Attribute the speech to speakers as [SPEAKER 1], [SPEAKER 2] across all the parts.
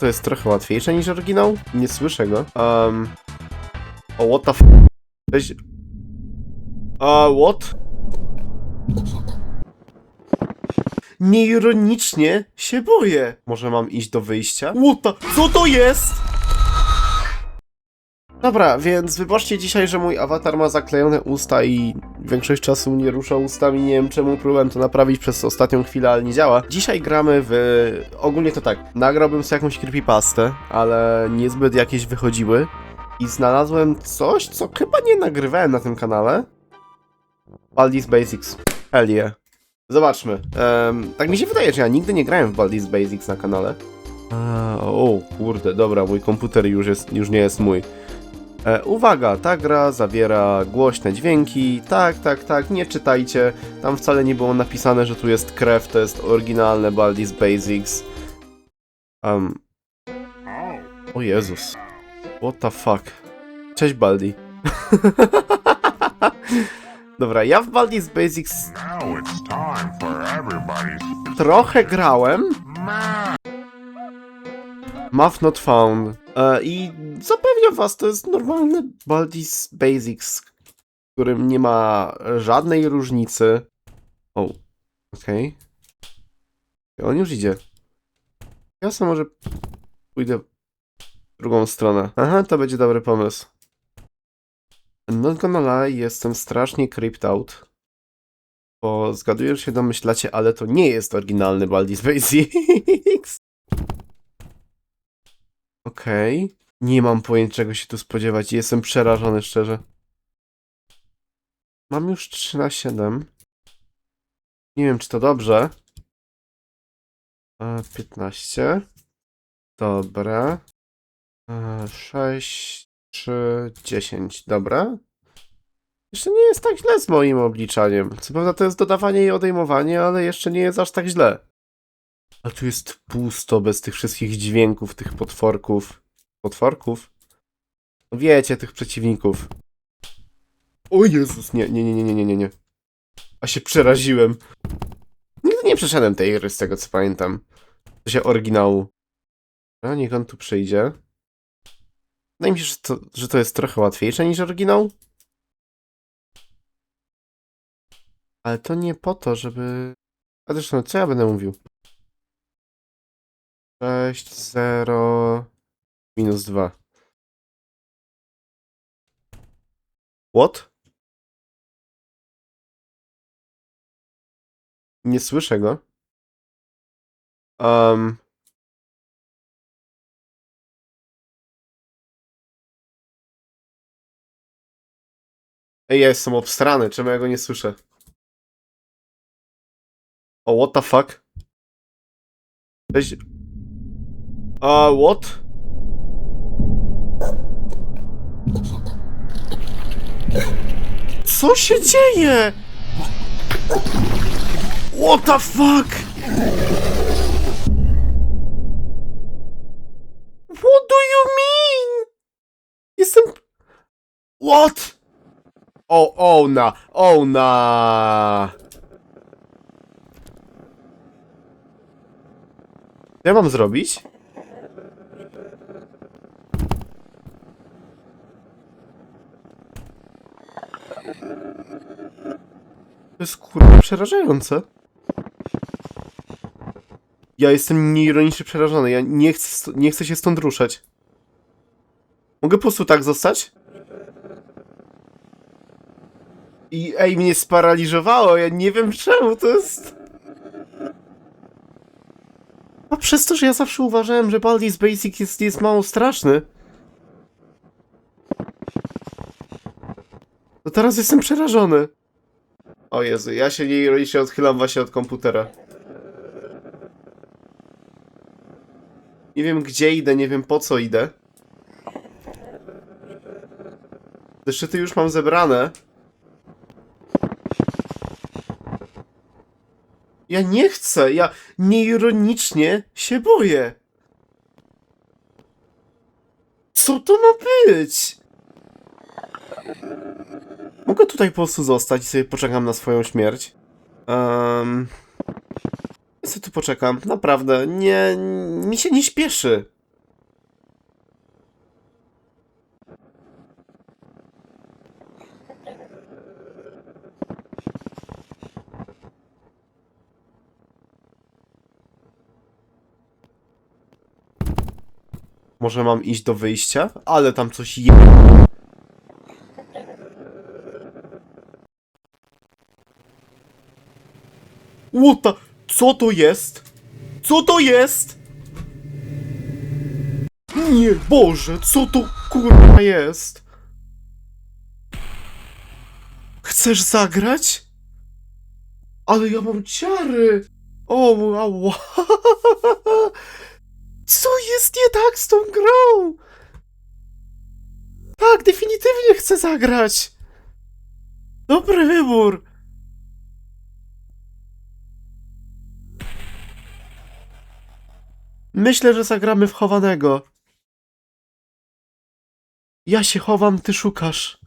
[SPEAKER 1] To jest trochę łatwiejsze niż oryginał? Nie słyszę go. Um... O, what the f... Weź... A, what? Nieironicznie się boję. Może mam iść do wyjścia? What the... Co to jest? Dobra, więc wybaczcie dzisiaj, że mój awatar ma zaklejone usta i większość czasu nie rusza ustami. Nie wiem czemu próbowałem to naprawić przez ostatnią chwilę, ale nie działa. Dzisiaj gramy w... Ogólnie to tak, nagrałbym sobie jakąś creepypastę, ale niezbyt jakieś wychodziły. I znalazłem coś, co chyba nie nagrywałem na tym kanale. Baldi's Basics. Hell yeah. Zobaczmy. Em, tak mi się wydaje, że ja nigdy nie grałem w Baldi's Basics na kanale. A, o kurde, dobra, mój komputer już, jest, już nie jest mój. E, uwaga, ta gra zawiera głośne dźwięki. Tak, tak, tak, nie czytajcie. Tam wcale nie było napisane, że tu jest krew, to jest oryginalne Baldi's Basics. Um. O Jezus. What the fuck. Cześć Baldi. Dobra, ja w Baldi's Basics trochę grałem. Muff not found. E, I zapewniam was, to jest normalny Baldi's Basics, w którym nie ma żadnej różnicy. O, okej. On już idzie. Ja sobie może pójdę w drugą stronę. Aha, to będzie dobry pomysł. Not gonna lie, jestem strasznie creeped out. Bo zgaduję, że się domyślacie, ale to nie jest oryginalny Baldi's Basics. Okej. Nie mam pojęcia, czego się tu spodziewać. Jestem przerażony, szczerze. Mam już 3 na 7. Nie wiem, czy to dobrze. E, 15. Dobra. E, 6, 3, 10. Dobra. Jeszcze nie jest tak źle z moim obliczaniem. Co prawda to jest dodawanie i odejmowanie, ale jeszcze nie jest aż tak źle. A tu jest pusto, bez tych wszystkich dźwięków, tych potworków. Potworków? No Wiecie, tych przeciwników. O Jezus, nie, nie, nie, nie, nie, nie, nie. A się przeraziłem. Nigdy nie przeszedłem tej gry, z tego co pamiętam. To się oryginału. A niech on tu przyjdzie. Wydaje mi się, że to, że to jest trochę łatwiejsze niż oryginał. Ale to nie po to, żeby... A zresztą, co ja będę mówił? 6, 0, minus 2. What? Nie słyszę go. Um. Ej, ja jestem obstrany, czemu ja go nie słyszę? O, what the fuck? A, what? Co się dzieje? What the fuck? What do you mean? Jestem... What? O, o na, o na. Co ja mam zrobić? To jest kurwa przerażające. Ja jestem nieironicznie przerażony. Ja nie chcę, nie chcę się stąd ruszać. Mogę po prostu tak zostać? I ej, mnie sparaliżowało. Ja nie wiem czemu to jest. A przez to, że ja zawsze uważałem, że Baldi's Basic jest, jest mało straszny. To teraz jestem przerażony. O Jezu, ja się nieironicznie odchylam właśnie od komputera. Nie wiem gdzie idę, nie wiem po co idę. Te szczyty już mam zebrane. Ja nie chcę, ja nieironicznie się boję. Co to ma być? Mogę tutaj po prostu zostać i sobie poczekam na swoją śmierć. Um, ja sobie tu poczekam, naprawdę. Nie, mi się nie śpieszy. Może mam iść do wyjścia? Ale tam coś jest. The... Co to jest? Co to jest? Nie, Boże, co to kurwa jest? Chcesz zagrać? Ale ja mam ciary! O, ała! Co jest nie tak z tą grą? Tak, definitywnie chcę zagrać! Dobry wybór! Myślę, że zagramy w chowanego. Ja się chowam, ty szukasz.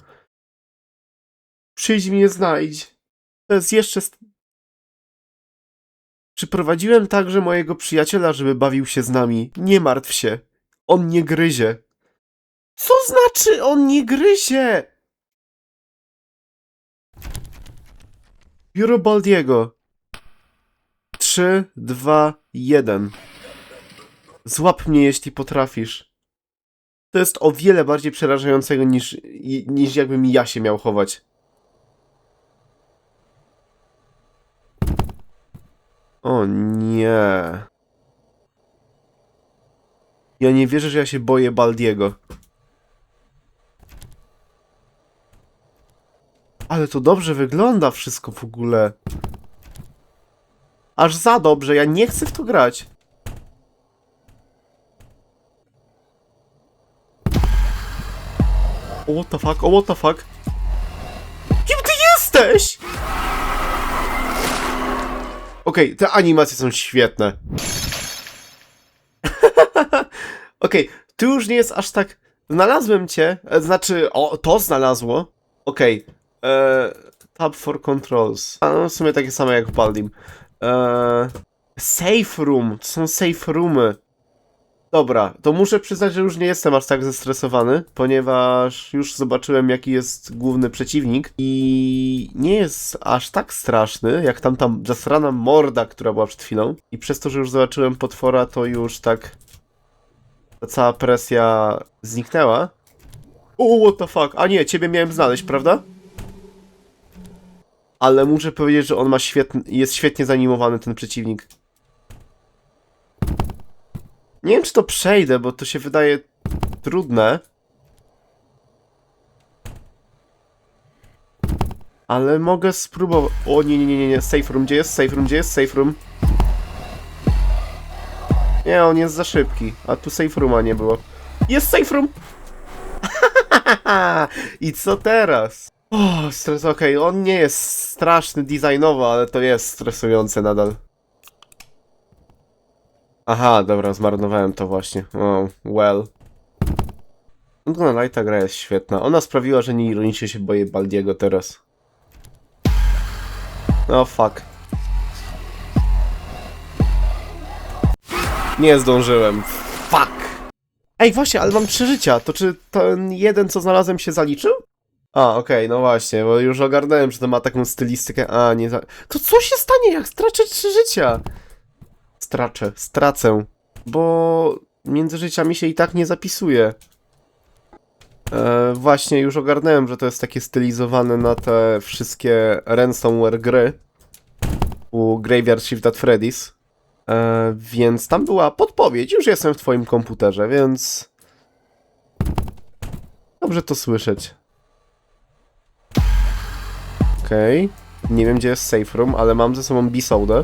[SPEAKER 1] Przyjdź mnie znajdź. To jest jeszcze. Przyprowadziłem także mojego przyjaciela, żeby bawił się z nami. Nie martw się. On nie gryzie. Co znaczy on nie gryzie? Biuro Baldiego. 3, 2, 1. Złap mnie, jeśli potrafisz. To jest o wiele bardziej przerażającego niż, niż jakbym ja się miał chować. O nie. Ja nie wierzę, że ja się boję Baldiego. Ale to dobrze wygląda wszystko w ogóle. Aż za dobrze, ja nie chcę w to grać. O what the fuck, o what the fuck? Kim ty jesteś? Okej, te animacje są świetne. Okej, tu już nie jest aż tak... Znalazłem cię, e, znaczy, o, to znalazło. Okej, e, tab for controls. A no, w sumie takie same jak w Baldim. E, safe room, to są safe roomy. Dobra, to muszę przyznać, że już nie jestem aż tak zestresowany, ponieważ już zobaczyłem, jaki jest główny przeciwnik i nie jest aż tak straszny, jak tam tam zasrana morda, która była przed chwilą. I przez to, że już zobaczyłem potwora, to już tak ta cała presja zniknęła. O, what the fuck? A nie, ciebie miałem znaleźć, prawda? Ale muszę powiedzieć, że on ma świetny, jest świetnie zanimowany, ten przeciwnik. Nie wiem, czy to przejdę, bo to się wydaje trudne. Ale mogę spróbować. O nie, nie, nie, nie. Safe room, gdzie jest safe room, gdzie jest safe room? Nie, on jest za szybki. A tu safe rooma nie było. Jest safe room! I co teraz? O, stres, okej, on nie jest straszny designowo, ale to jest stresujące nadal. Aha, dobra, zmarnowałem to właśnie. O, well. No, no, ta gra jest świetna. Ona sprawiła, że nie ironicznie się boję Baldiego teraz. No, fuck. Nie zdążyłem. Fuck. Ej, właśnie, ale mam trzy życia. To czy ten jeden, co znalazłem, się zaliczył? A, okej, no właśnie, bo już ogarnąłem, że to ma taką stylistykę. A, nie. To co się stanie, jak stracę trzy życia? Straczę, stracę. Bo między życiami się i tak nie zapisuje. E, właśnie, już ogarnąłem, że to jest takie stylizowane na te wszystkie ransomware gry u Graveyard Shift at Freddy's. E, więc tam była podpowiedź, już jestem w twoim komputerze, więc... Dobrze to słyszeć. Okej. Nie wiem, gdzie jest safe room, ale mam ze sobą B-Soda.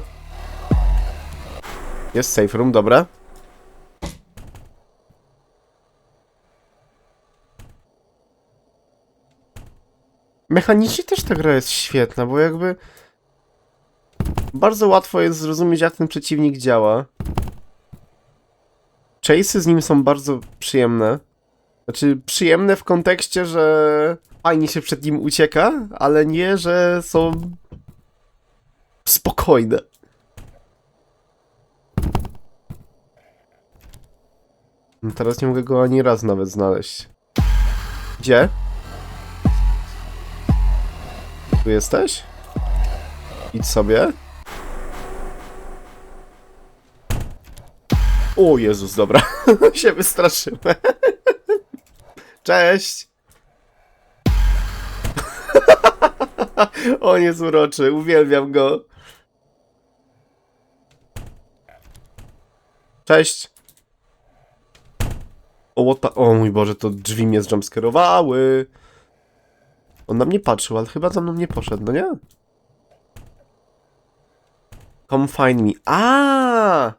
[SPEAKER 1] Jest safe room, dobra. Mechanicznie też ta gra jest świetna, bo jakby bardzo łatwo jest zrozumieć, jak ten przeciwnik działa. Chase'y z nim są bardzo przyjemne. Znaczy, przyjemne w kontekście, że fajnie się przed nim ucieka, ale nie, że są spokojne. No teraz nie mogę go ani raz nawet znaleźć. Gdzie? Tu jesteś? Idź sobie. O Jezus, dobra. się wystraszyłem. Cześć! On jest uroczy, uwielbiam go. Cześć! O, o mój Boże, to drzwi mnie zjumpscarowały. On na mnie patrzył, ale chyba za mną nie poszedł, no nie? Come find me. A!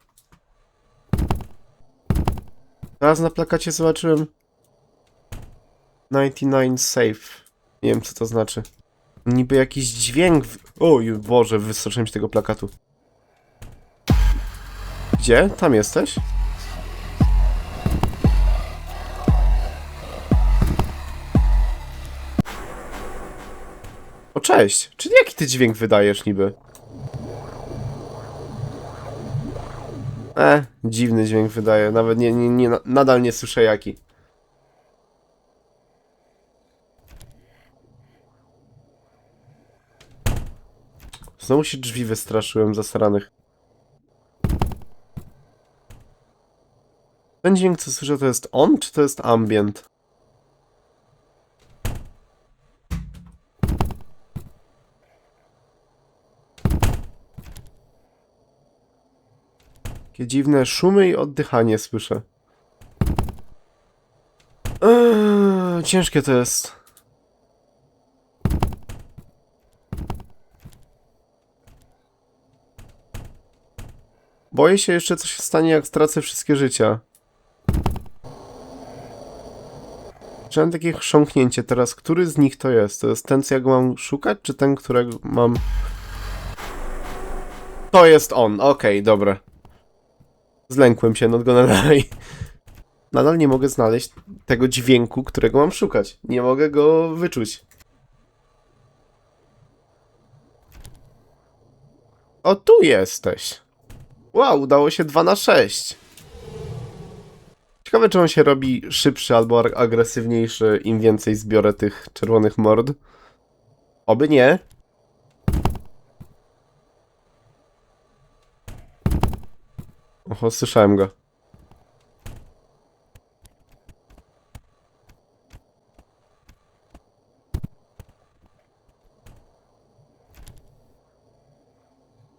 [SPEAKER 1] Teraz na plakacie zobaczyłem 99 safe. Nie wiem co to znaczy. Niby jakiś dźwięk. W... Oj Boże, wystraszyłem się tego plakatu. Gdzie? Tam jesteś? O cześć! Czyli jaki ty dźwięk wydajesz niby? E, dziwny dźwięk wydaje. Nawet nie, nie, nie, nadal nie słyszę jaki. Znowu się drzwi wystraszyłem zasranych. Ten dźwięk, co słyszę, to jest on, czy to jest ambient? Takie dziwne szumy i oddychanie słyszę. Eee, ciężkie to jest. Boję się jeszcze, co się stanie, jak stracę wszystkie życia. Czułem takie chrząknięcie teraz. Który z nich to jest? To jest ten, co ja go mam szukać, czy ten, którego mam... To jest on. Okej, dobra. Zlękłem się, gonna lie. Nadal nie mogę znaleźć tego dźwięku, którego mam szukać. Nie mogę go wyczuć. O, tu jesteś. Wow, udało się 2 na 6. Ciekawe, czy on się robi szybszy albo ag- agresywniejszy, im więcej zbiorę tych czerwonych mord. Oby nie. Oho, słyszałem go.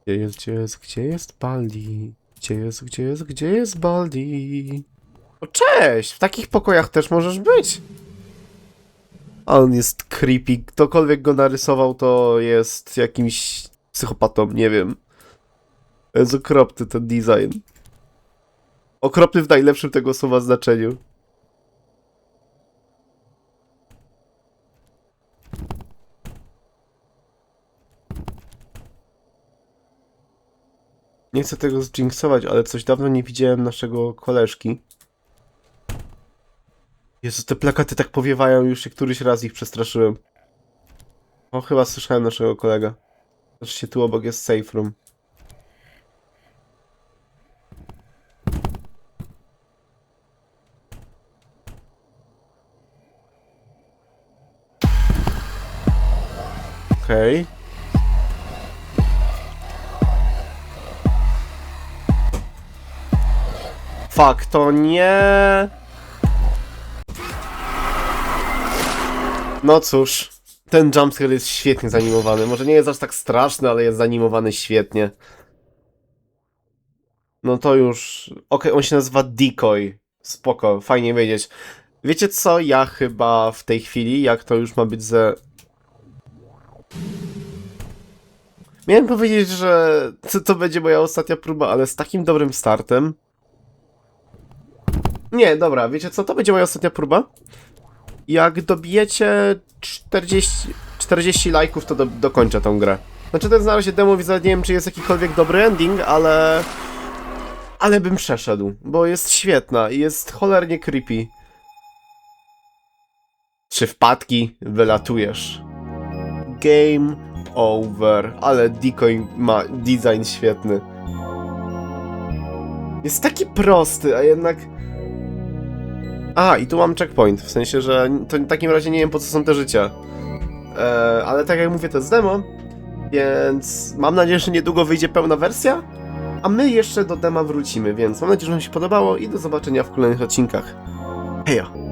[SPEAKER 1] Gdzie jest, gdzie jest, gdzie jest Baldi? Gdzie jest, gdzie jest, gdzie jest Baldi? O cześć! W takich pokojach też możesz być! On jest creepy. Ktokolwiek go narysował, to jest jakimś psychopatą, nie wiem. Jest okropny ten design. Okropny w najlepszym tego słowa znaczeniu. Nie chcę tego zjinksować, ale coś dawno nie widziałem naszego koleżki. Jezu, te plakaty tak powiewają, już się któryś raz ich przestraszyłem. O, chyba słyszałem naszego kolega. Zobaczcie, tu obok jest safe room. Okej. Fuck, to nie. No cóż, ten jumpscare jest świetnie zanimowany. Może nie jest aż tak straszny, ale jest zanimowany świetnie. No to już... Okej, on się nazywa Decoy. Spoko, fajnie wiedzieć. Wiecie co? Ja chyba w tej chwili, jak to już ma być ze... Miałem powiedzieć, że to, to będzie moja ostatnia próba, ale z takim dobrym startem... Nie, dobra, wiecie co? To będzie moja ostatnia próba. Jak dobijecie 40, 40 lajków, to do, dokończę tą grę. Znaczy jest na razie demo, widzę, nie wiem czy jest jakikolwiek dobry ending, ale... Ale bym przeszedł, bo jest świetna i jest cholernie creepy. Trzy wpadki, wylatujesz. Game over, ale decoy ma design świetny. Jest taki prosty, a jednak... A, i tu mam checkpoint, w sensie, że to w takim razie nie wiem po co są te życia. E, ale tak jak mówię, to jest demo, więc mam nadzieję, że niedługo wyjdzie pełna wersja. A my jeszcze do dema wrócimy, więc mam nadzieję, że wam się podobało i do zobaczenia w kolejnych odcinkach. Hejo!